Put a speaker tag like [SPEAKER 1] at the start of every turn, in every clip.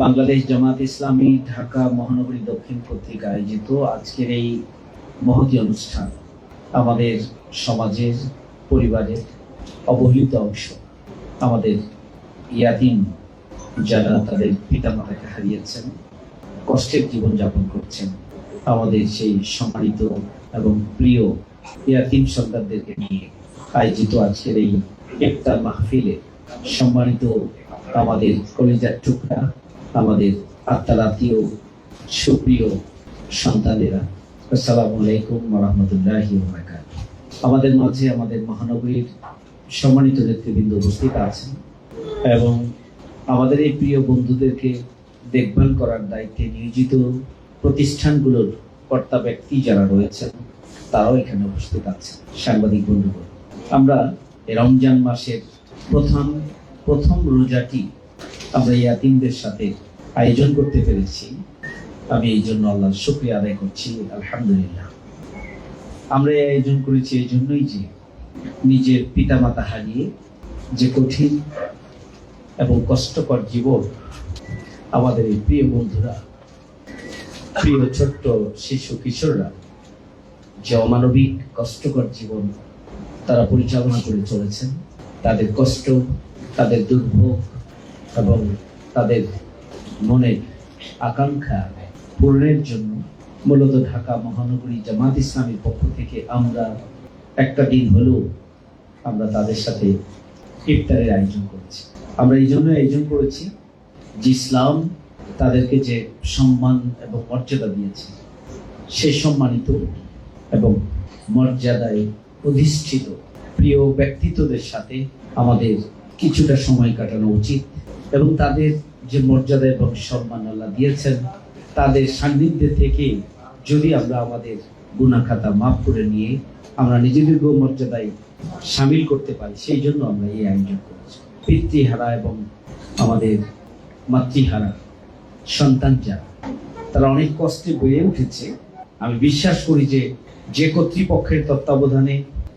[SPEAKER 1] বাংলাদেশ জামাত ইসলামী ঢাকা মহানগরী দক্ষিণ কর্তৃক আয়োজিত আজকের এই মহতী অনুষ্ঠান আমাদের সমাজের, পরিবারের অবহেলিত অংশ, আমাদের ইয়াতিম যারা তাদের পিতামাতাকে হারিয়েছেন, কষ্টের জীবনযাপন করছেন, আমাদের সেই সম্মানিত এবং প্রিয় ইয়াতিম সন্তানদেরকে নিয়ে আয়োজিত আজকের এই ইফতার মাহফিলে সম্মানিত আমাদের কলিজার টুকরা আমাদের আত্মারাতীয় সুপ্রিয় সন্তানেরা। আসসালামু আলাইকুম রহমতুল্লাহ আমাদের মাঝে আমাদের মহানগরীর সম্মানিত নেতৃবৃন্দ উপস্থিত আছেন এবং আমাদের এই প্রিয় বন্ধুদেরকে দেখভাল করার দায়িত্বে নিয়োজিত প্রতিষ্ঠানগুলোর কর্তা ব্যক্তি যারা রয়েছেন, তারাও এখানে উপস্থিত আছেন। সাংবাদিক বন্ধুগণ, আমরা রমজান মাসের প্রথম প্রথম রোজাটি আমরা ইয়াতিমদের সাথে আয়োজন করতে পেরেছি। আমি এই জন্য আল্লাহর শুক্রিয়া আদায় করছি। আলহামদুলিল্লাহ। আমরা এই আয়োজন করেছি এই জন্যই যে নিজের পিতামাতা হারিয়ে যে কঠিন এবং কষ্টকর জীবন আমাদের এই প্রিয় বন্ধুরা, প্রিয় ছোট্ট শিশু কিশোররা, যে অমানবিক, কষ্টকর জীবন তারা পরিচালনা করে চলেছেন, তাদের কষ্ট, তাদের দুর্ভোগ এবং তাদের মনের আকাঙ্ক্ষা পূরণের জন্য মূলত ঢাকা মহানগরী জামাত ইসলামের পক্ষ থেকে আমরা একটা দিন হলেও আমরা তাদের সাথে ইফতারের আয়োজন করেছি। আমরা এই জন্য আয়োজন করেছি যে ইসলাম তাদেরকে যে সম্মান এবং মর্যাদা দিয়েছে, সে সম্মানিত এবং মর্যাদায় অধিষ্ঠিত প্রিয় ব্যক্তিত্বদের সাথে আমাদের কিছুটা সময় কাটানো উচিত। এবং তাদের যে মর্যাদা এবং সম্মান আল্লাহ দিয়েছেন, তাদের সান্নিধ্যে থেকে যদি আমরা আমাদের গুণাখাতা মাফ করে নিয়ে আমরা নিজেদের গো মর্যাদায় সামিল করতে পারি, সেই জন্য আমরা এই আয়োজন করেছি। পিতৃহারা এবং আমাদের মাতৃহারা, সন্তান যারা, তারা অনেক কষ্টে বেড়ে উঠেছে। আমি বিশ্বাস করি যে যে কর্তৃপক্ষের তত্ত্বাবধানে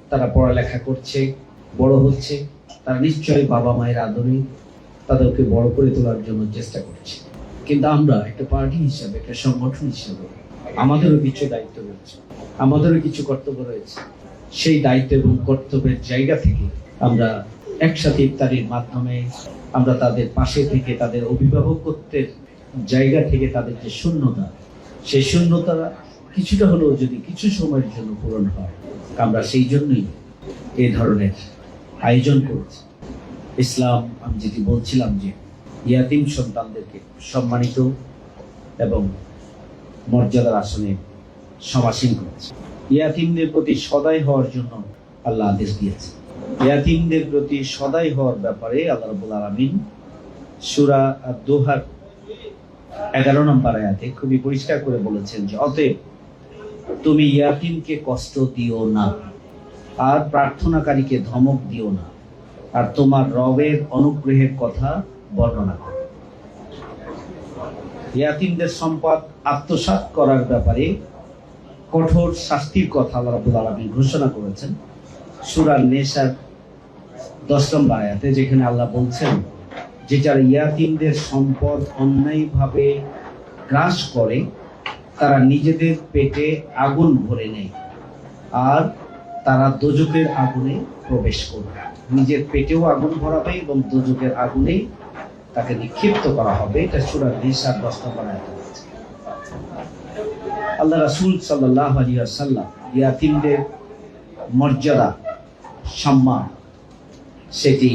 [SPEAKER 1] তারা পড়ালেখা করছে, বড় হচ্ছে, তারা নিশ্চয়ই বাবা মায়ের আদরে তাদেরকে বড় করে তোলার জন্য চেষ্টা করছে। কিন্তু আমরা একটা পার্টি হিসাবে, একটা সংগঠন হিসাবে আমাদেরও কিছু দায়িত্ব রয়েছে, আমাদেরও কিছু কর্তব্য রয়েছে। সেই দায়িত্ব এবং কর্তব্যের জায়গা থেকে আমরা একসাথে ইফতারির মাধ্যমে আমরা তাদের পাশে থেকে তাদের অভিভাবকত্বের জায়গা থেকে তাদের যে শূন্যতা, সেই শূন্যতা কিছুটা হলেও যদি কিছু সময়ের জন্য পূরণ হয়, আমরা সেই জন্যই এ ধরনের আয়োজন করেছি। ইসলাম, আমি যেটি বলছিলাম যে ইয়াতিম সন্তানদেরকে সম্মানিত এবং মর্যাদার আসনে সমাসীন করেছে। ইয়াতিমদের প্রতি সদাই হওয়ার জন্য আল্লাহ আদেশ দিয়েছে। ইয়াতিমদের প্রতি সদাই হওয়ার ব্যাপারে আল্লাহ রাবুল আলমিন সুরা দোহার এগারো নম্বর আয়াতে খুবই পরিষ্কার করে বলেছেন যে, অতএব তুমি ইয়াতিমকে কষ্ট দিও না আর প্রার্থনাকারীকে ধমক দিও না। আর তোমার রবের অনুগ্রহের কথা বর্ণনা করো। ইয়াতিমদের সম্পদ আত্মসাৎ করার ব্যাপারে কঠোর শাস্তির কথা আল্লাহ আলামিন ঘোষণা করেছেন। সূরা নেশার দশ নম্বর আয়াতে যেখানে আল্লাহ বলছেন যে যারা ইয়াতিমদের সম্পদ অন্যায়ভাবে গ্রাস করে, তারা নিজেদের পেটে আগুন ভরে নেয়। আর তারা দোজকের আগুনে প্রবেশ করবে। নিজের পেটেও আগুন ভরাবে এবং দোজকের আগুনেই তাকে নিক্ষিপ্ত করা হবে। এটা সুরা নিসার দশ নম্বর আল্লাহ রাসূল সাল্লাহ আলিয়া সাল্লাম ইয়াতিমদের মর্যাদা, সম্মান সেটি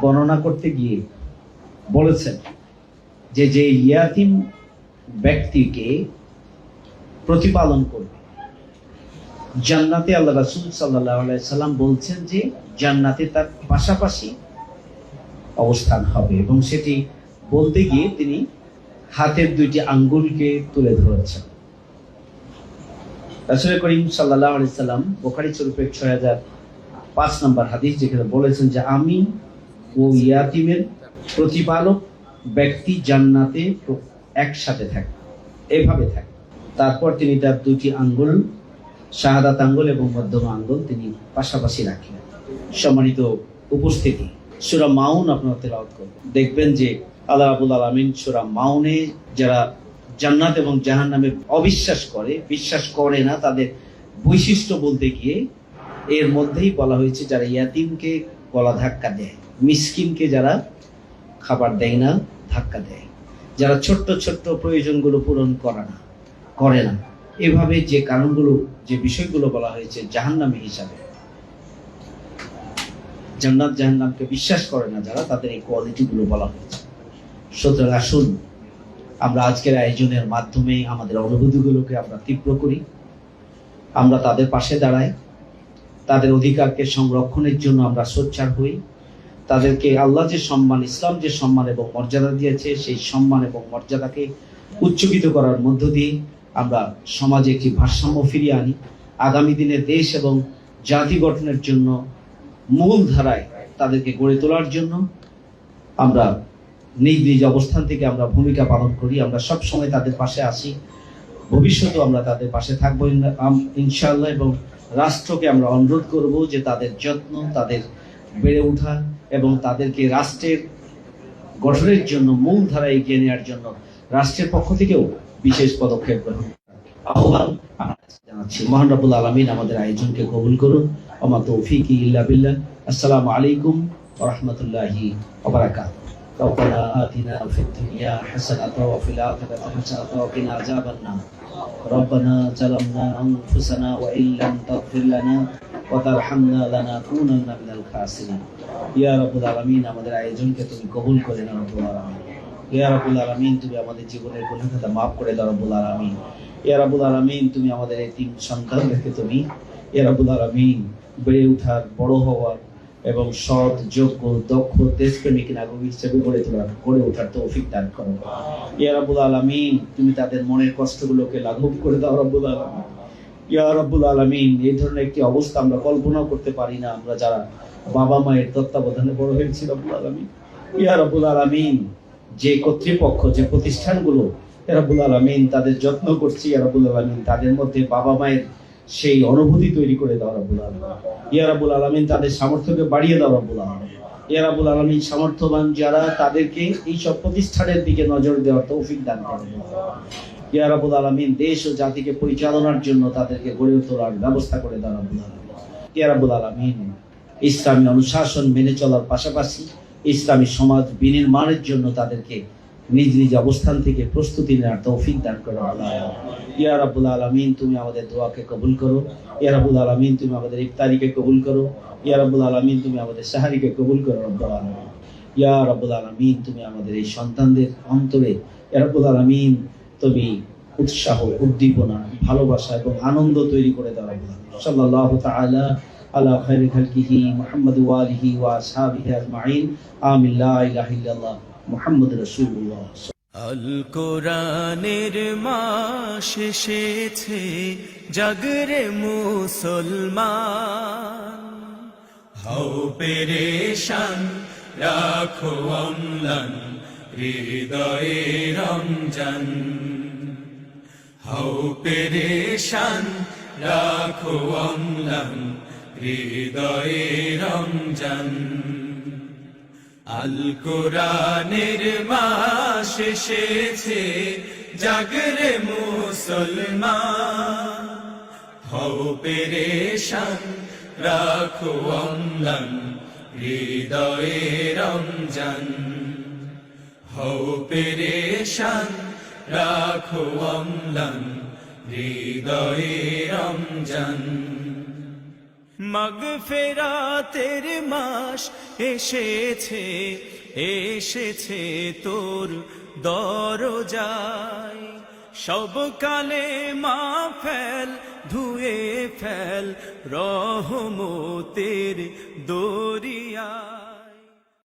[SPEAKER 1] বর্ণনা করতে গিয়ে বলেছেন যে যে ইয়াতিম ব্যক্তিকে প্রতিপালন করবে জান্নাতে আল্লাহ রাসূল সাল্লাহ সাল্লাম বলছেন যে জান্নাতে তার পাশাপাশি অবস্থান হবে এবং সেটি বলতে গিয়ে তিনি হাতের দুইটি আঙ্গুলকে তুলে ধরেছেন। রাসূল করিম সাল্লাহ সাল্লাম বোখারি শরীফের ছয় হাজার পাঁচ নম্বর হাদিস যেখানে বলেছেন যে আমি ও ইয়াতিমের প্রতিপালক ব্যক্তি জান্নাতে একসাথে থাকে, এভাবে থাকে। তারপর তিনি তার দুটি আঙ্গুল শাহাদাত আঙ্গুল এবং মধ্যম আঙ্গুল তিনি পাশাপাশি রাখলেন। সম্মানিত উপস্থিতি, সুরা মাউন আপনারা তেলাওয়াত করবেন। দেখবেন যে আল্লাহ রাবুল আলমিন সুরা মাউনে যারা জান্নাত এবং জাহান নামে অবিশ্বাস করে, বিশ্বাস করে না তাদের বৈশিষ্ট্য বলতে গিয়ে এর মধ্যেই বলা হয়েছে যারা ইয়াতিমকে গলা ধাক্কা দেয়, মিসকিনকে যারা খাবার দেয় না, ধাক্কা দেয়। যারা ছোট্ট ছোট্ট প্রয়োজনগুলো পূরণ করে না করে না। এভাবে যে কারণগুলো যে বিষয়গুলো বলা হয়েছে জাহান্নামী হিসাবে, জান্নাত জাহান্নামকে বিশ্বাস করে না যারা, তাদের এই কোয়ালিটিগুলো বলা হয়েছে। সুতরাং আসুন, আমরা আজকের আয়োজনের মাধ্যমে আমাদের অনুভূতিগুলোকে আমরা তীব্র করি। আমরা তাদের পাশে দাঁড়াই। তাদের অধিকারকে সংরক্ষণের জন্য আমরা সোচ্চার হই। তাদেরকে আল্লাহ যে সম্মান, ইসলাম যে সম্মান এবং মর্যাদা দিয়েছে, সেই সম্মান এবং মর্যাদাকে উচ্চকিত করার মধ্য দিয়ে আমরা সমাজে একটি ভারসাম্য ফিরিয়ে আনি। আগামী দিনে দেশ এবং জাতি গঠনের জন্য মূল ধারায় তাদেরকে গড়ে তোলার জন্য আমরা নিজ নিজ অবস্থান থেকে আমরা ভূমিকা পালন করি। আমরা সব সময় তাদের পাশে আসি ভবিষ্যতেও আমরা তাদের পাশে থাকব। ইন- আম- ইনশাআল্লাহ এবং রাষ্ট্রকে আমরা অনুরোধ করব যে তাদের যত্ন, তাদের বেড়ে ওঠা এবং তাদেরকে রাষ্ট্রের গঠনের জন্য মূল ধারায় এগিয়ে নেওয়ার জন্য রাষ্ট্রের পক্ষ থেকেও বিশেষ পদক্ষেপ গ্রহণ করার আহ্বান আমরা জানাচ্ছি মহান রাবুল আলমিন আমাদের আয়োজনকে কবুল করুন আমা তৌফিক ইল্লা বিল্লাহ আসসালামু আলাইকুম ওয়া রাহমাতুল্লাহি ওয়া বারাকাতুহু ربنا آتنا في الدنيا حسنة وفي الآخرة حسنة وقنا عذاب النار ربنا ظلمنا أنفسنا وإن لم تغفر لنا وترحمنا لنكونن من الخاسرين ইয়া রাব্বুল আলামিন আমাদের আয়োজনকে তুমি কবুল করে নাও রব্বুল আলামিন ইয়া রাব্বুল আলামিন, তুমি আমাদের জীবনের গুনাহ খাতা maaf করে দাও আলামিন। ইয়া রাব্বুল আলামিন, তুমি আমাদের এই তিন তুমি, ইয়া রাব্বুল আলামিন, বেড়ে ওঠার বড় হওয়ার এবং সৎ, যোগ্য, দক্ষ, দেশপ্রেমিক নাগরিক হিসেবে গড়ে তোলার, গড়ে ওঠার তৌফিক দান করো। ইয়া রাব্বুল আলামিন, তুমি তাদের মনের কষ্টগুলোকে লাঘব করে দাও রব্বুল আলামিন। ইয়া রাব্বুল আলামিন, এই ধরনের একটি অবস্থা আমরা কল্পনাও করতে পারি না, আমরা যারা বাবা মায়ের তত্ত্বাবধানে বড় হয়েছি রব্বুল আলামিন। ইয়া রাব্বুল আলামিন যে কর্তৃপক্ষ, যে প্রতিষ্ঠানগুলো রাব্বুল আলামিন তাদের যত্ন করছি রাব্বুল আলামিন তাদের মধ্যে বাবা মায়ের সেই অনুভূতি তৈরি করে দাও রব্বুল আলামিন। ইয়া রাব্বুল আলামিন তাদের সামর্থ্যকে বাড়িয়ে দাও রব্বুল আলামিন। ইয়া রাব্বুল আলামিন সামর্থ্যবান যারা, তাদেরকে এই সব প্রতিষ্ঠানের দিকে নজর দেওয়ার তৌফিক দান করো। ইয়া রাব্বুল আলামিন দেশ ও জাতিকে পরিচালনার জন্য তাদেরকে গড়ে তোলার ব্যবস্থা করে দাও রব্বুল আলামিন ইয়া রাব্বুল আলামিন। ইসলামী অনুশাসন মেনে চলার পাশাপাশি ইসলামী সমাজ বিনির্মাণের জন্য তাদেরকে নিজ নিজ অবস্থান থেকে প্রস্তুতি নেওয়ার তৌফিক দান করো, আল্লাহ। ইয়া রাব্বুল আলামিন, তুমি আমাদের দোয়াকে কবুল করো। ইয়া রাব্বুল আলামিন, তুমি আমাদের ইফতারিকে কবুল করো। ইয়া রাব্বুল আলামিন, তুমি আমাদের সাহারিকে কবুল করো, রব্বুল আলামিন। ইয়া রাব্বুল আলামিন, তুমি আমাদের এই সন্তানদের অন্তরে, ইয়া রাব্বুল আলামিন, তুমি উৎসাহ, উদ্দীপনা, ভালোবাসা এবং আনন্দ তৈরি করে দাও, রব্বুল আলামিন। আলা খাইরি খালকিহি মুহাম্মদ ওয়া আলিহি ওয়া আসহাবিহি আজমাইন। আমিন, লা ইলাহা ইল্লাল্লাহ মুহাম্মদ রাসূলুল্লাহ।
[SPEAKER 2] আল কোরআনের মাস এসেছে, জাগরে মুসলমান। হও পেরেশান, রাখো অম্লান, হৃদয়ে রমজান। হও পেরেশান, রাখো অম্লান হৃদয়ে রমজান। আল কোরআনের মাস এসেছে, জাগরে মুসলমান। হও পেরেশান, রাখো অম্লান, হৃদয়ে রমজান। হও পেরেশান, রাখো অম্লান, হৃদয়ে রমজান। মগফেরাতের মাস এসেছে এসেছে তোর দরজায়। সব কালে মা ফেল ধুয়ে ফেল রহমতের দরিয়া